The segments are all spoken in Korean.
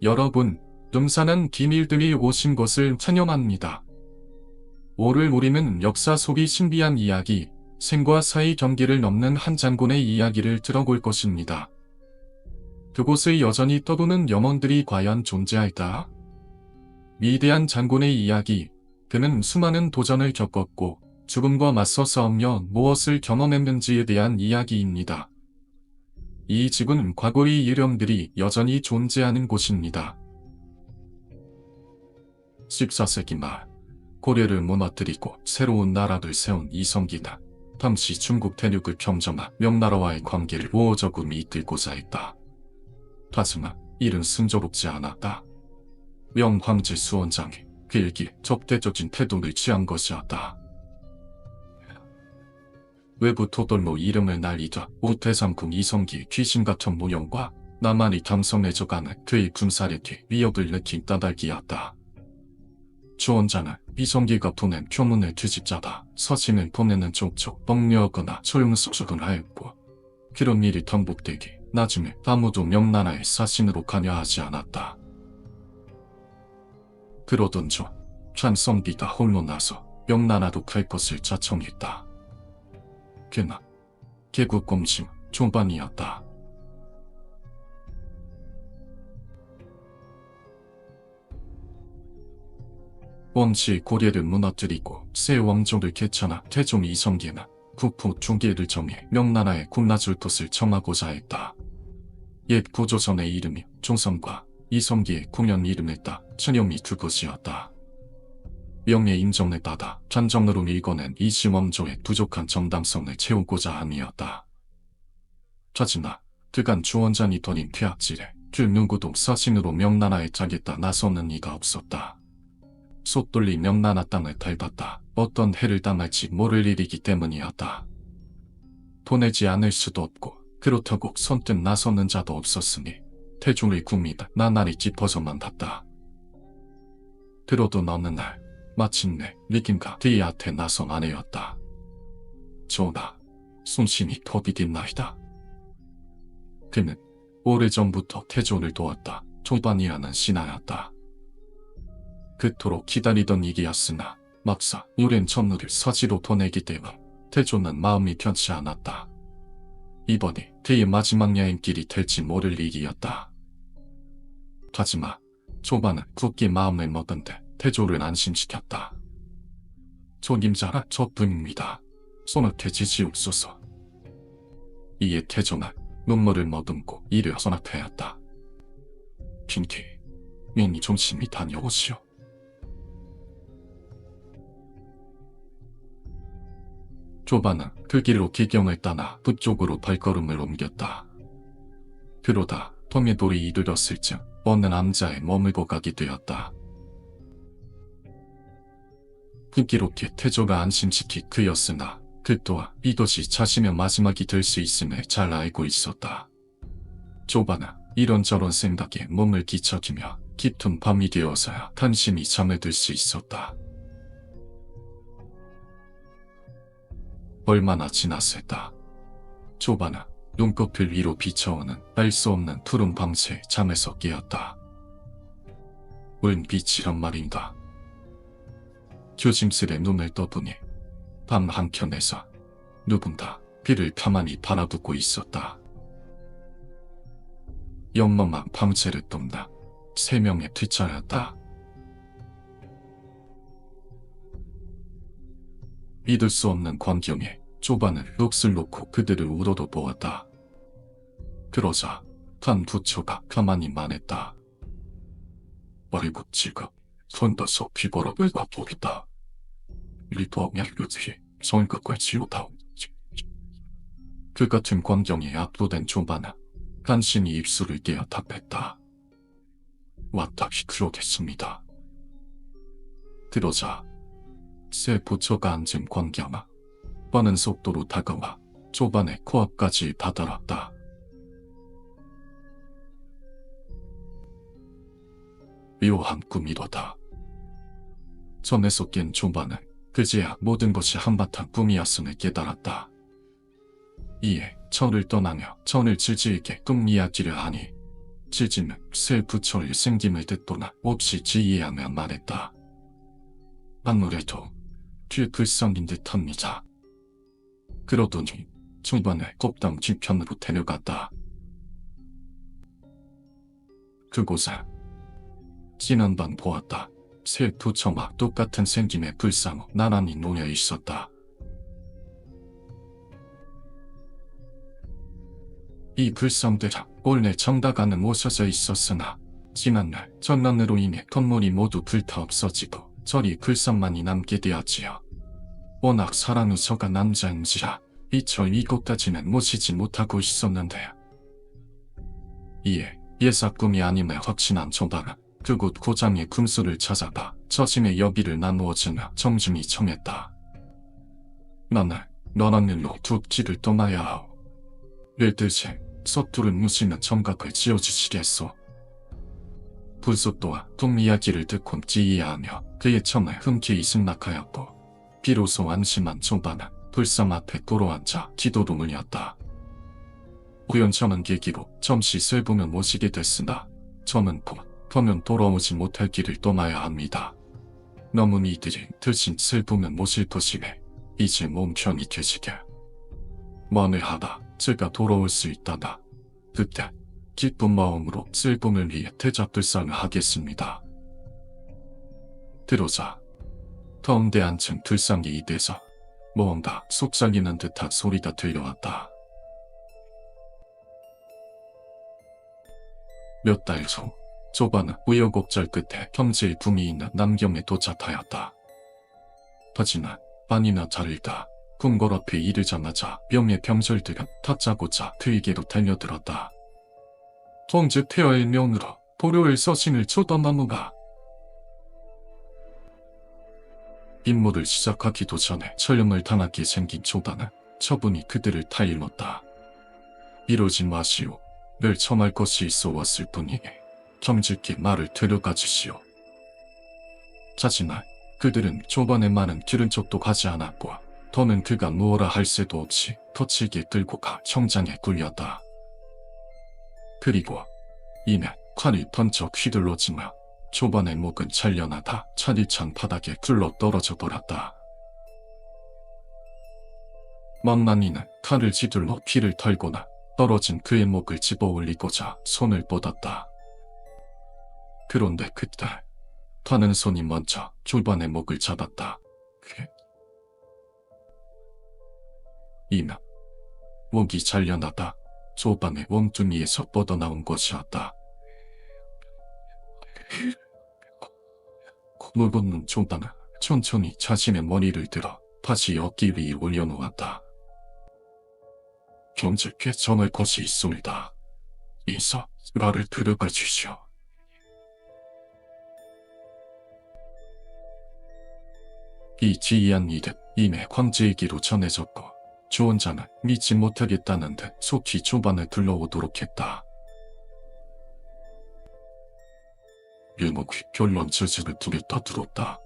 여러분, dum산한 기밀들이 오신 것을 환영합니다. 오늘 우리는 역사 속의 신비한 이야기, 생과 사의 경계를 넘는 한 장군의 이야기를 들어볼 것입니다. 그곳의 여전히 떠도는 염원들이 과연 존재할까? 위대한 장군의 이야기, 그는 수많은 도전을 겪었고 죽음과 맞서 싸우며 무엇을 경험했는지에 대한 이야기입니다. 이 집은 과거의 이름들이 여전히 존재하는 곳입니다. 14세기 말 고려를 무너뜨리고 새로운 나라를 세운 이성기다. 당시 중국 대륙을 평정한 명나라와의 관계를 우호적으로 이끌고자 했다. 다스마 이른 순조롭지 않았다. 명황제 수원장이 그에게 적대적인 태도를 취한 것이었다. 외부 토돌로 이름을 날리자 오태삼궁 이성기의 귀신 같은 모형과 나만이 감성해져가는 그의 군사력에 위협을 느낀 따달기였다. 주원자는 이성기가 보낸 표문을 뒤집자다 서신을 보내는 족족 뻥려거나 소용소속을 하였고 그런 일이 반복되기 나중에 아무도 명나라의 사신으로 관여하지 않았다. 그러던 중 찬성기가 홀로 나서 명나라도 갈 것을 자청했다. 개국 공심 초반이었다. 원시 고려를 무너뜨리고 새 왕조를 개천한 태종 이성계는 국포 중계를 정해 명나라의 군나줄 것을 정하고자 했다. 옛 구조선의 이름이 종선과 이성계의 궁연 이름을 따 천염이 두 것이었다. 명예 인정을 받아 전정으로 밀어낸 이시원조의 부족한 정당성을 채우고자 함이었다. 자지나 그간 주원장이 돈인 폐악질에 그 누구도 서신으로 명나라에 자겠다 나서는 이가 없었다. 솥돌리 명나라 땅을 밟았다. 어떤 해를 당할지 모를 일이기 때문이었다. 보내지 않을 수도 없고 그렇다고 선뜻 나서는 자도 없었으니 태종의 국미다 나날이 짚어서만 봤다. 들어도 어느 날 마침내 리김과 디아테 나선 아내였다. 전하, 순신이 겁이 뒷나이다. 그는 오래전부터 태조를 도왔다. 조반이라는 신하였다. 그토록 기다리던 일이었으나 막상 오랜 전우를 서지로 보내기 때문에 태조는 마음이 편치 않았다. 이번이 그의 마지막 여행길이 될지 모를 일이었다. 하지만 조반은 굳게 마음을 먹은 데 태조를 안심시켰다. 조님자라 저뿐입니다. 손을 대지지옵소서. 이에 태조는 눈물을 머금고 이를 선악하였다. 핑키, 명이 조심히 다녀오시오. 조반은 그 길로 기경을 떠나 북쪽으로 발걸음을 옮겼다. 그러다 통해돌이 이르렀을 즈음 어느 남자의 머물고 가게 되었다. 힘기롭게 태조가 안심시키 그였으나 그 또한 이것이 자신의 마지막이 될 수 있음을 잘 알고 있었다. 조반은 이런저런 생각에 몸을 뒤척이며 깊은 밤이 되어서야 간신히 잠에 들 수 있었다. 얼마나 지났을까. 조반은 눈꺼풀 위로 비쳐오는 알 수 없는 푸른 방채 잠에서 깨었다. 은 빛이란 말인가. 조심스레 눈을 떠보니 밤 한켠에서 누군가 비를 가만히 바라보고 있었다. 연멍한 방채를 떤다. 세 명의 뒤차였다. 믿을 수 없는 광경에 조반은 넋을 놓고 그들을 우러러 보았다. 그러자 한 부처가 가만히 만했다. 어리고 지금 손떠서 비버럭을 맛보겠다. 리포하면 요새 성급과 지우다오. 그 같은 광경에 압도된 조반은 간신히 입술을 깨어 답했다. 왔다시 그러겠습니다. 그러자 새 부처가 앉은 광경아 빠른 속도로 다가와 조반의 코앞까지 다다랐다. 묘한 꿈이로다. 전에서 깬 조반은 그제야 모든 것이 한바탕 꿈이었음을 깨달았다. 이에 천을 떠나며 천을 질질게 꿈 이야기를 하니 지지는 새 부처의 생김을 듣도나 없이 지휘하며 말했다. 아무래도 뒤불성인 듯합니다. 그러더니 중반에 kop당 뒤편으로 데려갔다. 그곳에 지난밤 보았다. 새 부처와 똑같은 생김의 불상 나란히 놓여 있었다. 이 불상들은 원래 정다가는 오셔져 있었으나 지난날 전난으로 인해 건물이 모두 불타 없어지고 저리 불상만이 남게 되었지요. 워낙 사랑우서가 남자인지라 이처 이곳까지는 모시지 못하고 있었는데 이에 예사 꿈이 아님에 확신한 조다가 그곳 고장의 금수를 찾아가 저심의 여비를 나누어주며 정중히 청했다. 나는 너랑 일로 두 길을 떠나야 하오. 일듯이 서투른 무시는 정각을 지어주시겠소. 불소 또한 동이야기를 듣곤 지휘하며 그의 처에 흔쾌히 승낙하였고 비로소 안심한 조다는 불상 앞에 돌아앉아 기도도 물렸다. 우연찮은 계기로 점시 쇠부면 모시게 됐으나 저는 곧 더면 돌아오지 못할 길을 떠나야 합니다. 너무 이들이 드신 슬픔은 모실 것이네. 이제 몸 편히 계시게. 만회하다 제가 돌아올 수 있다다. 그때 기쁜 마음으로 슬픔을 위해 대접불상을 하겠습니다. 들어자 덩대한 층 불상이 이대서 뭔가 속삭이는 듯한 소리가 들려왔다. 몇 달 후, 조반은 우여곡절 끝에 경제의 붐이 있는 남경에 도착하였다. 하지만 반이나 자를다 궁궐 앞에 이르자마자 명예 병졸들은 다짜고짜 그에게로 달려들었다. 통제 태어의 명으로 도료의 서신을 초단나무가 임무를 시작하기도 전에 철령을 당하게 생긴 조단은 처분이 그들을 타일렀다. 이러지 마시오. 늘 청할 것이 있어 왔을 뿐이니 정직히 말을 들어가 주시오. 자신아, 그들은 초반에 많은 들은 척도 가지 않았고 더는 그가 무엇라 할 새도 없이 터치게 들고 가 청장에 굴렸다. 그리고 이내 칼이 번쩍 휘둘러지며 초반의 목은 잘려나다 차디찬 바닥에 굴러 떨어져 버렸다. 망나니는 칼을 휘둘러 피를 털거나 떨어진 그의 목을 집어 올리고자 손을 뻗었다. 그런데 그때 타는 손이 먼저 졸반의 목을 잡았다. 그 이면 목이 잘려나다 조반의 원뚱이에서 뻗어나온 것이었다. 무건는 조반은 천천히 자신의 머리를 들어 다시 어깨 위에 올려놓았다. 경직해 전할 것이 있습니다. 이사 나를 들어가 주시오. 이 지휘한 일은 이내 황제에게로 전해졌고 주원자는 믿지 못하겠다는 듯 속히 조반을 둘러오도록 했다. 일목이 결론 저지를 두겠다 들었다.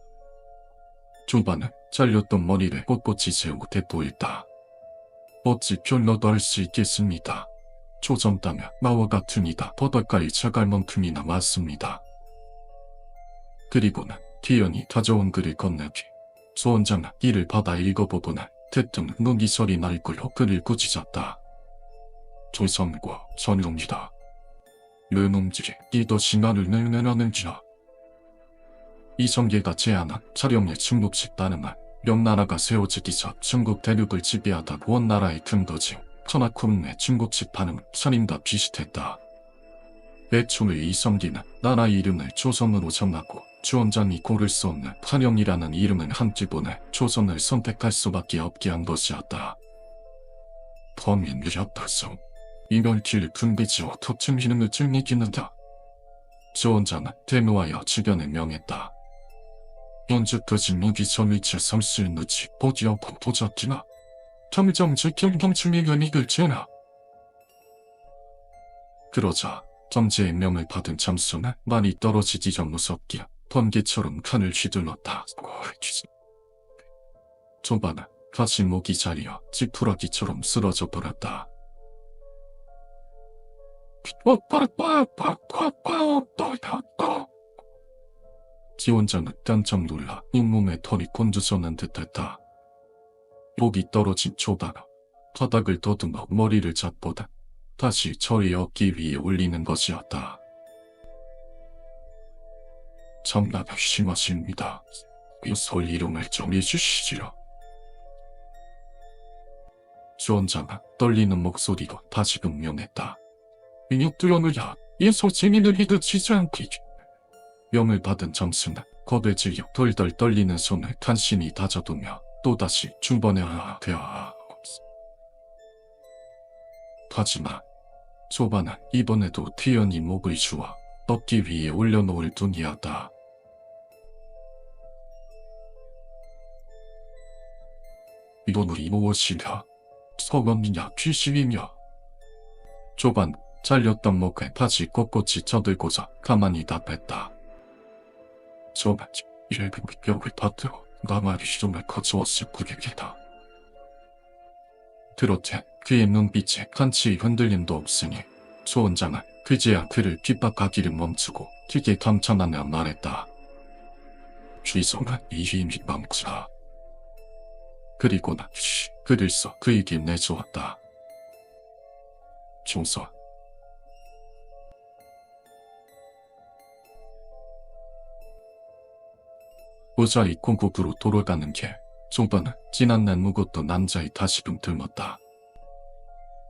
조반은 잘렸던 머리를 꼿꼿이 세우고 대포했다. 어찌 별로도 할 수 있겠습니다. 조점따면 나와 같으니다 버덕가의 자갈만큼이나 맞습니다. 그리고는 기연이 가져온 글을 건네기 소원장은 이를 받아 읽어보고는 대뜸 소리 날 걸로 글을 꾸짖었다. 조선과 전용이다. 르놈들이 이도 신화를 내내라는지라. 이성계가 제안한 차령의 중국식 따르말 명나라가 세워지기 전 중국 대륙을 지배하던 원나라의 근거지 천하콤내 중국식 반응 선임과 비슷했다. 애초에 이성기는 나라 이름을 조선으로 정하고 주원장이 고를 수 없는 환영이라는 이름을 함께 보내 조선을 선택할 수밖에 없게 한 것이었다. 범인이었다소. 이걸 길 분비지어 도층 희능을 증리기는다. 주원장은 대노하여 주변에 명했다. 현재까지 무기 전위체 삼수의 누치 보디어 점점 지킬 경충의 연익을 제나 그러자 점제의 명을 받은 잠수는 많이 떨어지지 좀 무섭게 번개처럼 칼을 휘둘렀다. 조반은 다시 목이 자리어 지푸라기처럼 쓰러져 버렸다. 지원자는 깜짝 놀라 잇몸에 털이 곤두서는 듯했다. 목이 떨어진 초바가 바닥을 더듬어 머리를 잡보다 다시 저리 어깨 위에 올리는 것이었다. 정말 심하십니다. 이솔 이름을 좀 해주시지요. 주원자가 떨리는 목소리로 다시 금 명했다. 인육두영을야 예소 재민을 해드치지 않기. 명을 받은 겁에 질려 덜덜 떨리는 손을 간신히 다져두며 또다시 중번해야 되어 하지만 조바는 이번에도 태연히 목을 주어 덮기 위에 올려놓을 뿐이었다. 이번이 무엇이냐? 서건이냐 귀신이냐? 조반 잘렸던 목에 다시 꼿꼿이 쳐들고자 가만히 답했다. 조반 일백 벽을 받들어 나만이 시종을 거주었을 구객이다. 들었지 그의 눈빛에 간치 흔들림도 없으니 소원장은 그제야 그를 핍박하기를 멈추고 기계 감탄하며 말했다. 취소는 이 힘이 망치라. 그리고 글을 써 그에게 내주었다. 중서 의자의 공국으로 돌아가는 길 종반은 지난 날 묵었던 남자의 다시금 들었다.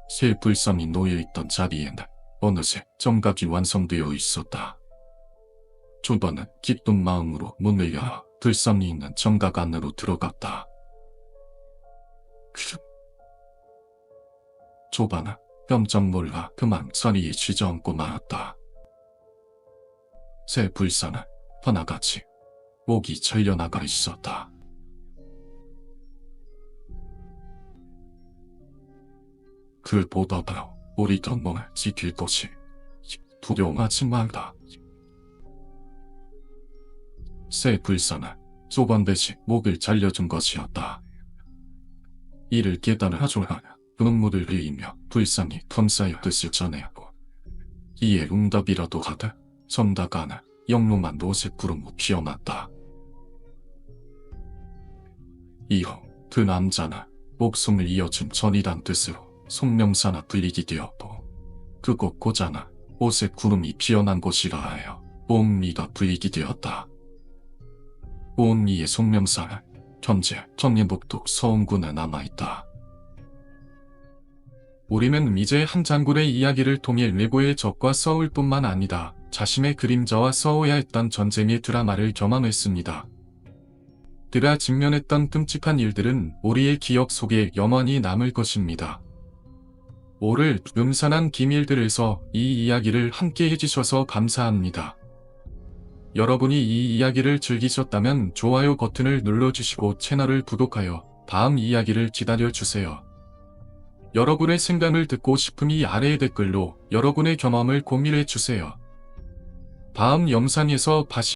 새 불상이 놓여있던 자리에는 어느새 정각이 완성되어 있었다. 종반은 기쁜 마음으로 문을 열어 불상이 있는 정각 안으로 들어갔다. 그... 조반은 깜짝 놀라 그만 자리에 쥐저앉고 말았다. 새 불상은 하나같이 목이 잘려나가 있었다. 그 보다도 우리 동문을 지킬 것이 두려워하지 말라. 새 조반 대신 목을 잘려준 것이었다. 이를 깨달아 하조하나 눈물을 흘리며 불쌍히 검사의 뜻을 전해하고 이에 응답이라도 하듯 전다가는 영롱한 노색 구름이 피어났다. 이후 그 남자는 목숨을 이어준 전이란 뜻으로 송명사나 불리게 되었고 그곳 고자나 오색 구름이 피어난 곳이라 하여 옹미가 불리게 되었다. 옹미의 송명사는 현재 전년북도 서원군에 남아있다. 우리는 이제 한 장군의 이야기를 통해 외고의 적과 싸울 뿐만 아니라 자신의 그림자와 싸워야 했던 전쟁의 드라마를 경험했습니다. 그가 직면했던 끔찍한 일들은 우리의 기억 속에 영원히 남을 것입니다. 오를 음산한 기밀들에서 이 이야기를 함께 해주셔서 감사합니다. 여러분이 이 이야기를 즐기셨다면 좋아요 버튼을 눌러주시고 채널을 구독하여 다음 이야기를 기다려주세요. 여러분의 생각을 듣고 싶으니 아래의 댓글로 여러분의 경험을 공유해주세요. 다음 영상에서 다시